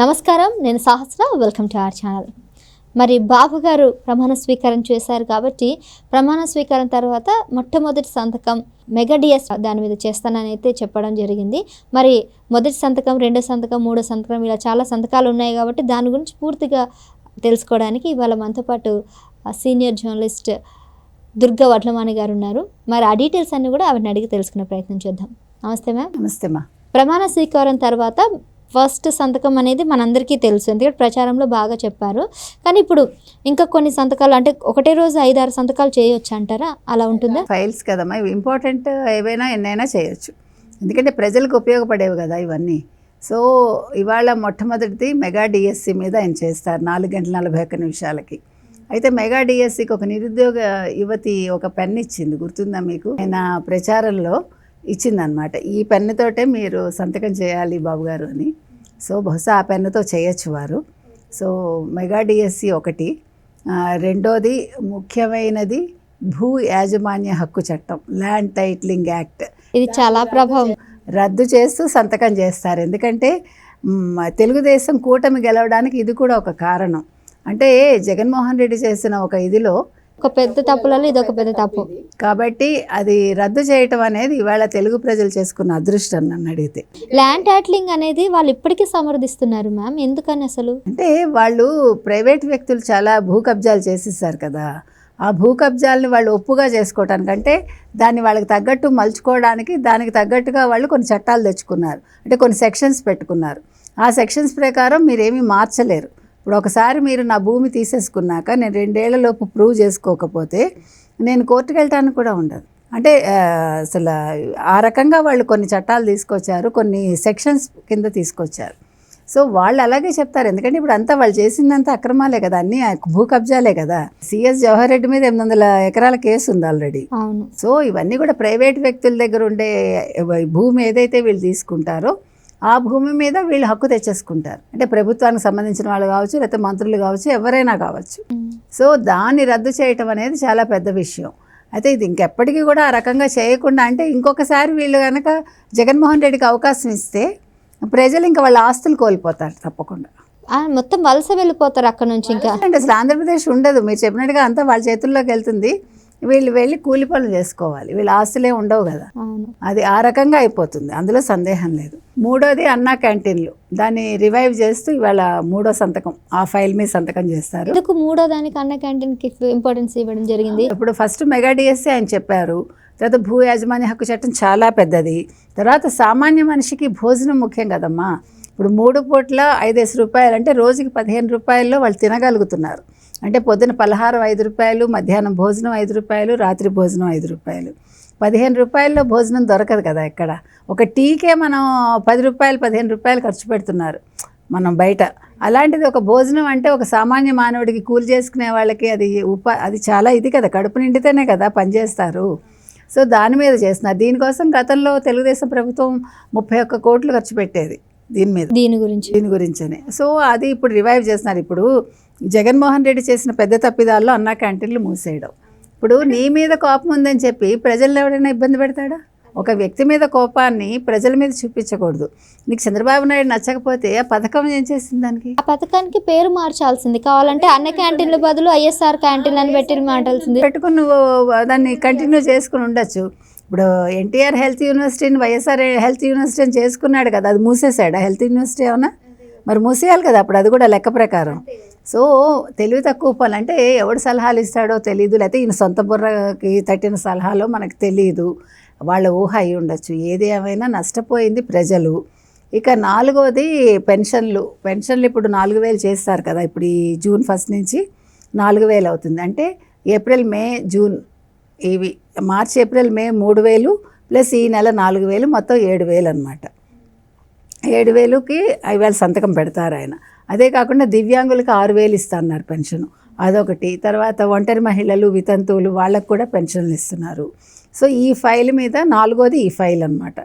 నమస్కారం నేను Sahasra welcome to our channel. మరి బాబు గారు ప్రమాణ స్వీకారం చేశారు కాబట్టి ప్రమాణ స్వీకారం తర్వాత మొట్టమొదటి సంతకం మెగా డిఎస్ దాని మీద చేస్తానని అయితే చెప్పడం జరిగింది. మరి మొదటి సంతకం రెండో సంతకం మూడో సంతకం ఇలా చాలా సంతకాలు ఉన్నాయి కాబట్టి దాని గురించి పూర్తిగా తెలుసుకోవడానికి ఇవాళ మనతో పాటు సీనియర్ జర్నలిస్ట్ దుర్గా వడ్లమాని గారు ఉన్నారు. మరి ఆ డీటెయిల్స్ అన్ని కూడా ఆవిడని అడిగి తెలుసుకునే ప్రయత్నం చేద్దాం. నమస్తే మ్యామ్. నమస్తే మా ప్రమాణ స్వీకారం తర్వాత ఫస్ట్ సంతకం అనేది మనందరికీ తెలుసు. ఎందుకంటే ప్రచారంలో బాగా చెప్పారు. కానీ ఇప్పుడు ఇంకా కొన్ని సంతకాలు అంటే ఒకటే రోజు ఐదారు సంతకాలు చేయొచ్చు అంటారా? అలా ఉంటుందా? ఫైల్స్ కదమ్మా. ఇవి ఇంపార్టెంట్ ఏవైనా ఎన్నైనా చేయొచ్చు. ఎందుకంటే ప్రజలకు ఉపయోగపడేవి కదా ఇవన్నీ. సో ఇవాళ మొట్టమొదటిది మెగా డిఎస్సి మీద ఆయన చేస్తారు నాలుగు గంటల నలభై ఒక్క నిమిషాలకి. అయితే మెగా డిఎస్సికి ఒక నిరుద్యోగ యువతి ఒక పెన్ ఇచ్చింది. గుర్తుందా మీకు? ఆయన ప్రచారంలో ఇచ్చిందనమాట ఈ పెన్నుతోటే మీరు సంతకం చేయాలి బాబు గారు అని. సో బహుశా ఆ పెన్నుతో చేయొచ్చు వారు. సో మెగా డిఎస్సి ఒకటి. రెండోది ముఖ్యమైనది భూ యాజమాన్య హక్కు చట్టం ల్యాండ్ టైటిలింగ్ యాక్ట్. ఇది చాలా ప్రభావం. రద్దు చేస్తూ సంతకం చేస్తారు. ఎందుకంటే తెలుగుదేశం కూటమి గెలవడానికి ఇది కూడా ఒక కారణం. అంటే జగన్మోహన్ రెడ్డి చేసిన ఒక ఇదిలో ఒక పెద్ద తప్పులలో ఇది ఒక పెద్ద తప్పు. కాబట్టి అది రద్దు చేయటం అనేది ఇవాళ తెలుగు ప్రజలు చేసుకున్న అదృష్టం నన్ను అడిగితే. ల్యాండ్ ట్యాట్లింగ్ అనేది వాళ్ళు ఇప్పటికీ సమర్థిస్తున్నారు మ్యామ్. ఎందుకని అసలు? అంటే వాళ్ళు ప్రైవేట్ వ్యక్తులు చాలా భూ కబ్జాలు చేసేసారు కదా. ఆ భూ కబ్జాలని వాళ్ళు ఒప్పుగా చేసుకోవటానికి అంటే దాన్ని వాళ్ళకి తగ్గట్టు మలుచుకోవడానికి దానికి తగ్గట్టుగా వాళ్ళు కొన్ని చట్టాలు తెచ్చుకున్నారు. అంటే కొన్ని సెక్షన్స్ పెట్టుకున్నారు. ఆ సెక్షన్స్ ప్రకారం మీరేమీ మార్చలేరు. ఇప్పుడు ఒకసారి మీరు నా భూమి తీసేసుకున్నాక నేను రెండేళ్ళలోపు ప్రూవ్ చేసుకోకపోతే నేను కోర్టుకు వెళ్ళటానికి కూడా ఉండదు. అంటే అసలు ఆ రకంగా వాళ్ళు కొన్ని చట్టాలు తీసుకొచ్చారు కొన్ని సెక్షన్స్ కింద తీసుకొచ్చారు. సో వాళ్ళు అలాగే చెప్తారు. ఎందుకంటే ఇప్పుడు అంతా వాళ్ళు చేసిందంతా అక్రమాలే కదా అన్ని భూ కబ్జాలే కదా. సిఎస్ జవహర్ రెడ్డి మీద ఎనిమిది వందల ఎకరాల కేసు ఉంది ఆల్రెడీ. అవును. సో ఇవన్నీ కూడా ప్రైవేట్ వ్యక్తుల దగ్గర ఉండే భూమి ఏదైతే వీళ్ళు తీసుకుంటారో ఆ భూమి మీద వీళ్ళు హక్కు తెచ్చేసుకుంటారు. అంటే ప్రభుత్వానికి సంబంధించిన వాళ్ళు కావచ్చు లేకపోతే మంత్రులు కావచ్చు ఎవరైనా కావచ్చు. సో దాన్ని రద్దు చేయటం అనేది చాలా పెద్ద విషయం. అయితే ఇది ఇంకెప్పటికీ కూడా ఆ రకంగా చేయకుండా అంటే ఇంకొకసారి వీళ్ళు కనుక జగన్మోహన్ రెడ్డికి అవకాశం ఇస్తే ప్రజలు ఇంకా వాళ్ళ ఆస్తులు కోల్పోతారు తప్పకుండా. మొత్తం వలస వెళ్ళిపోతారు అక్కడ నుంచి ఇంకా. అంటే అసలు ఆంధ్రప్రదేశ్ ఉండదు. మీరు చెప్పినట్టుగా అంతా వాళ్ళ చేతుల్లోకి వెళ్తుంది. వీళ్ళు వెళ్ళి కూలి పనులు చేసుకోవాలి. వీళ్ళ ఆస్తులే ఉండవు కదా. అది ఆ రకంగా అయిపోతుంది. అందులో సందేహం లేదు. మూడోది అన్నా క్యాంటీన్లు. దాన్ని రివైవ్ చేస్తూ ఇవాళ మూడో సంతకం ఆ ఫైల్ మీద సంతకం చేస్తారు. ఎందుకు మూడో దానికి అన్న క్యాంటీన్కి ఇంపార్టెన్స్ ఇవ్వడం జరిగింది? ఇప్పుడు ఫస్ట్ మెగా డిఎస్సీ ఆయన చెప్పారు. తర్వాత భూ యాజమాన్య హక్కు చట్టం చాలా పెద్దది. తర్వాత సామాన్య మనిషికి భోజనం ముఖ్యం కదమ్మా. ఇప్పుడు మూడు పూట్ల ఐదేసి రూపాయలు అంటే రోజుకి పదిహేను రూపాయల్లో వాళ్ళు తినగలుగుతున్నారు. అంటే పొద్దున పలహారం ఐదు రూపాయలు మధ్యాహ్నం భోజనం ఐదు రూపాయలు రాత్రి భోజనం ఐదు రూపాయలు. పదిహేను రూపాయల్లో భోజనం దొరకదు కదా ఎక్కడ? ఒక టీకే మనం పది రూపాయలు పదిహేను రూపాయలు ఖర్చు పెడుతున్నారు మనం బయట. అలాంటిది ఒక భోజనం అంటే ఒక సామాన్య మానవుడికి కూలి చేసుకునే వాళ్ళకి అది ఉపా అది చాలా ఇది కదా. కడుపు నిండితేనే కదా పనిచేస్తారు సో దాని మీద చేస్తున్నారు. దీనికోసం గతంలో తెలుగుదేశం ప్రభుత్వం ముప్పై ఒక్క కోట్లు ఖర్చు పెట్టేది దీని మీద. దీని గురించి. దీని గురించనే. సో అది ఇప్పుడు రివైవ్ చేస్తున్నారు. ఇప్పుడు జగన్మోహన్ రెడ్డి చేసిన పెద్ద తప్పిదాల్లో అన్నా క్యాంటీన్లు మూసేయడం. ఇప్పుడు నీ మీద కోపం ఉందని చెప్పి ప్రజలను ఎవరైనా ఇబ్బంది పెడతాడా? ఒక వ్యక్తి మీద కోపాన్ని ప్రజల మీద చూపించకూడదు. నీకు చంద్రబాబు నాయుడు నచ్చకపోతే ఆ పథకం ఏం చేసింది దానికి? ఆ పథకానికి పేరు మార్చాల్సింది. కావాలంటే అన్న క్యాంటీన్ల బదులు ఐఎస్ఆర్ క్యాంటీన్ అని పెట్టి మాట్లాడాల్సింది. పెట్టుకుని నువ్వు దాన్ని కంటిన్యూ చేసుకుని ఉండొచ్చు. ఇప్పుడు ఎన్టీఆర్ హెల్త్ యూనివర్సిటీని వైఎస్ఆర్ హెల్త్ యూనివర్సిటీ అని చేసుకున్నాడు కదా అది మూసేశాడా? హెల్త్ యూనివర్సిటీ ఏమన్నా? మరి మూసేయాలి కదా అప్పుడు అది కూడా లెక్క ప్రకారం. సో తెలివి తక్కువ పనులు అంటే ఎవడు సలహాలు ఇస్తాడో తెలియదు లేకపోతే ఈయన సొంత బుర్రకి తట్టిన సలహాలో మనకు తెలియదు వాళ్ళ ఊహ అయి ఉండొచ్చు. ఏది ఏమైనా నష్టపోయింది ప్రజలు. ఇక నాలుగోది పెన్షన్లు. పెన్షన్లు ఇప్పుడు నాలుగు వేలు చేస్తారు కదా ఇప్పుడు ఈ జూన్ ఫస్ట్ నుంచి నాలుగు వేలు అవుతుంది. అంటే ఏప్రిల్ మే జూన్ ఇవి మార్చ్ ఏప్రిల్ మే మూడు వేలు ప్లస్ ఈ నెల నాలుగు వేలు మొత్తం ఏడు వేలు అనమాట ఏడు వేలుకి ఐదు సంతకం పెడతారు ఆయన. అదే కాకుండా దివ్యాంగులకు ఆరు వేలు ఇస్తున్నారు పెన్షన్. అదొకటి. తర్వాత ఒంటరి మహిళలు వితంతువులు వాళ్ళకు కూడా పెన్షన్లు ఇస్తున్నారు. సో ఈ ఫైల్ మీద నాలుగోది ఈ ఫైల్ అన్నమాట.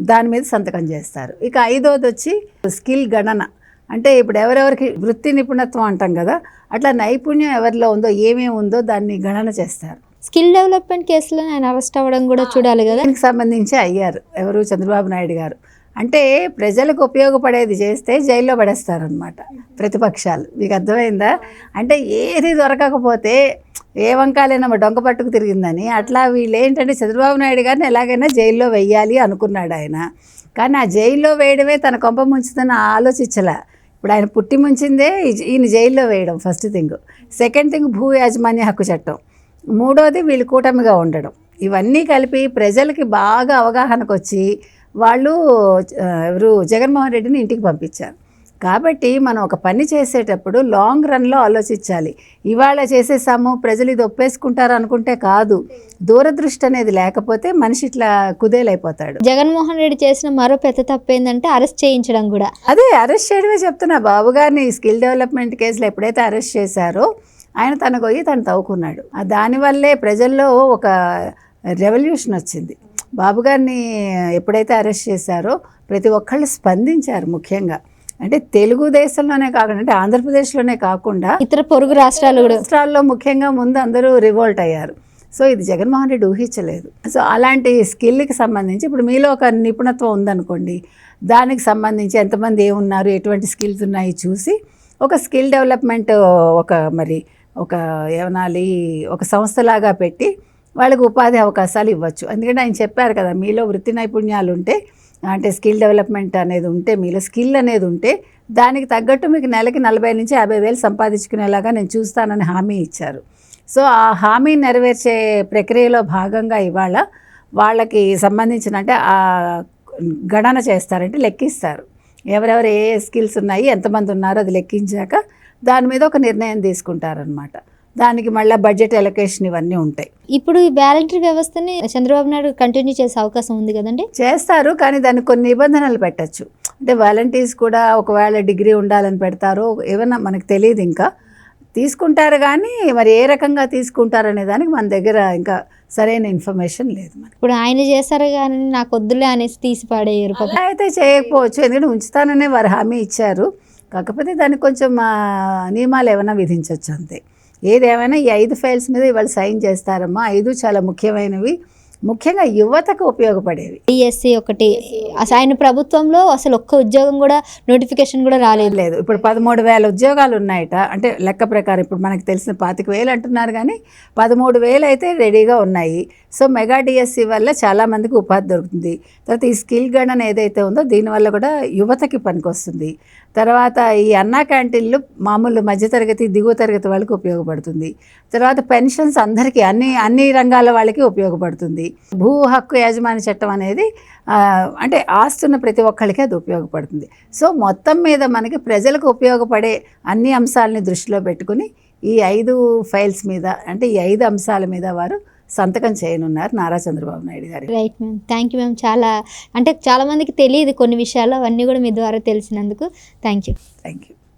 దాని మీద సంతకం చేస్తారు. ఇక ఐదోది వచ్చి స్కిల్ గణన. అంటే ఇప్పుడు ఎవరెవరికి వృత్తి నిపుణత్వం అంటాం కదా అట్లా నైపుణ్యం ఎవరిలో ఉందో ఏమేమి ఉందో దాన్ని గణన చేస్తారు. స్కిల్ డెవలప్మెంట్ కేసులో ఆయన అరెస్ట్ అవ్వడం కూడా చూడాలి కదా. దానికి సంబంధించి అయ్యారు ఎవరు? చంద్రబాబు నాయుడు గారు. అంటే ప్రజలకు ఉపయోగపడేది చేస్తే జైల్లో పడేస్తారనమాట ప్రతిపక్షాలు. మీకు అర్థమైందా? అంటే ఏది దొరకకపోతే ఏ వంకాలేనమ్మా డొంక పట్టుకు తిరిగిందని అట్లా వీళ్ళు ఏంటంటే చంద్రబాబు నాయుడు గారిని ఎలాగైనా జైల్లో వెయ్యాలి అనుకున్నాడు ఆయన. కానీ ఆ జైల్లో వేయడమే తన కొంప ముంచుతున్న ఆలోచించలే. ఇప్పుడు ఆయన పుట్టి ముంచిందే ఈయన జైల్లో వేయడం ఫస్ట్ థింగ్ సెకండ్ థింగ్ భూ యాజమాన్య హక్కు చట్టం. మూడోది వీళ్ళు కూటమిగా ఉండడం. ఇవన్నీ కలిపి ప్రజలకి బాగా అవగాహనకు వచ్చి వాళ్ళు ఎవరు జగన్మోహన్ రెడ్డిని ఇంటికి పంపించారు. కాబట్టి మనం ఒక పని చేసేటప్పుడు లాంగ్ రన్లో ఆలోచించాలి. ఇవాళ చేసేసాము ప్రజలు ఇది ఒప్పేసుకుంటారు అనుకుంటే కాదు. దూరదృష్టి అనేది లేకపోతే మనిషి ఇట్లా కుదేలైపోతాడు. జగన్మోహన్ రెడ్డి చేసిన మరో పెద్ద తప్పు ఏంటంటే అరెస్ట్ చేయించడం కూడా. అదే అరెస్ట్ చేయడమే చెప్తున్నా. బాబు గారిని స్కిల్ డెవలప్మెంట్ కేసులో ఎప్పుడైతే అరెస్ట్ చేశారో ఆయన తనకు పోయి తను తవ్వుకున్నాడు. దానివల్లే ప్రజల్లో ఒక రెవల్యూషన్ వచ్చింది. బాబు గారిని ఎప్పుడైతే అరెస్ట్ చేశారో ప్రతి ఒక్కళ్ళు స్పందించారు ముఖ్యంగా. అంటే తెలుగుదేశంలోనే కాకుండా అంటే ఆంధ్రప్రదేశ్లోనే కాకుండా ఇతర పొరుగు రాష్ట్రాలు రాష్ట్రాల్లో ముఖ్యంగా ముందు అందరూ రివోల్ట్ అయ్యారు. సో ఇది జగన్మోహన్ రెడ్డి ఊహించలేదు. సో అలాంటి స్కిల్కి సంబంధించి ఇప్పుడు మీలో ఒక నిపుణత్వం ఉందనుకోండి దానికి సంబంధించి ఎంతమంది ఏమున్నారు ఎటువంటి స్కిల్స్ ఉన్నాయి చూసి ఒక స్కిల్ డెవలప్మెంట్ ఒక మరి ఒక ఏమనాలి ఒక సంస్థలాగా పెట్టి వాళ్ళకి ఉపాధి అవకాశాలు ఇవ్వచ్చు. ఎందుకంటే ఆయన చెప్పారు కదా మీలో వృత్తి నైపుణ్యాలు ఉంటే అంటే స్కిల్ డెవలప్మెంట్ అనేది ఉంటే మీలో స్కిల్ అనేది ఉంటే దానికి తగ్గట్టు మీకు నెలకి నలభై నుంచి యాభై వేలు సంపాదించుకునేలాగా నేను చూస్తానని హామీ ఇచ్చారు. సో ఆ హామీ నెరవేర్చే ప్రక్రియలో భాగంగా ఇవాళ వాళ్ళకి సంబంధించిన అంటే ఆ గణన చేస్తారంటే లెక్కిస్తారు. ఎవరెవరు ఏ స్కిల్స్ ఉన్నాయి ఎంతమంది ఉన్నారో అది లెక్కించాక దాని మీద ఒక నిర్ణయం తీసుకుంటారనమాట దానికి మళ్ళీ బడ్జెట్ ఎలకేషన్ ఇవన్నీ ఉంటాయి. ఇప్పుడు ఈ వాలంటరీ వ్యవస్థని చంద్రబాబు నాయుడు కంటిన్యూ చేసే అవకాశం ఉంది కదండి? చేస్తారు కానీ దానికి కొన్ని నిబంధనలు పెట్టచ్చు. అంటే వాలంటీర్స్ కూడా ఒకవేళ డిగ్రీ ఉండాలని పెడతారో ఏమన్నా మనకు తెలియదు ఇంకా. తీసుకుంటారు కానీ మరి ఏ రకంగా తీసుకుంటారు అనే దానికి మన దగ్గర ఇంకా సరైన ఇన్ఫర్మేషన్ లేదు మనకి. ఇప్పుడు ఆయన చేశారు కానీ నాకు వద్దులే అనేసి తీసి పాడేయరు అయితే చేయకపోవచ్చు. ఎందుకంటే ఉంచుతాననే వారు హామీ ఇచ్చారు. కాకపోతే దానికి కొంచెం నియమాలు ఏమైనా విధించవచ్చు అంతే. ఏదేమైనా ఈ ఐదు ఫైల్స్ మీద ఇవాళ సైన్ చేస్తారమ్మా. ఐదు చాలా ముఖ్యమైనవి. ముఖ్యంగా యువతకు ఉపయోగపడేవి. డిఎస్సి ఒకటి. అసలు ఆయన ప్రభుత్వంలో అసలు ఒక్క ఉద్యోగం కూడా నోటిఫికేషన్ కూడా రాలేదు. లేదు. ఇప్పుడు పదమూడు వేల ఉద్యోగాలు ఉన్నాయట. అంటే లెక్క ప్రకారం ఇప్పుడు మనకు తెలిసిన పాతిక వేలు అంటున్నారు కానీ పదమూడు వేలు అయితే రెడీగా ఉన్నాయి. సో మెగా డిఎస్సి వల్ల చాలామందికి ఉపాధి దొరుకుతుంది. తర్వాత ఈ స్కిల్ గణన ఏదైతే ఉందో దీనివల్ల కూడా యువతకి పనికొస్తుంది. తర్వాత ఈ అన్నా క్యాంటీన్లు మామూలు మధ్యతరగతి దిగువ తరగతి వాళ్ళకి ఉపయోగపడుతుంది. తర్వాత పెన్షన్స్ అందరికీ అన్ని అన్ని రంగాల వాళ్ళకి ఉపయోగపడుతుంది. భూ హక్కు యాజమాన్య చట్టం అనేది అంటే ఆస్తున్న ప్రతి ఒక్కరికి అది ఉపయోగపడుతుంది. సో మొత్తం మీద మనకి ప్రజలకు ఉపయోగపడే అన్ని అంశాలని దృష్టిలో పెట్టుకుని ఈ ఐదు ఫైల్స్ మీద అంటే ఈ ఐదు అంశాల మీద వారు సంతకం చేయనున్నారు Nara Chandrababu Naidu garu. Right ma'am thank you ma'am చాలా అంటే చాలా మందికి తెలియదు కొన్ని విషయాలు అవన్నీ కూడా మీ ద్వారా తెలిసినందుకు. Thank you thank you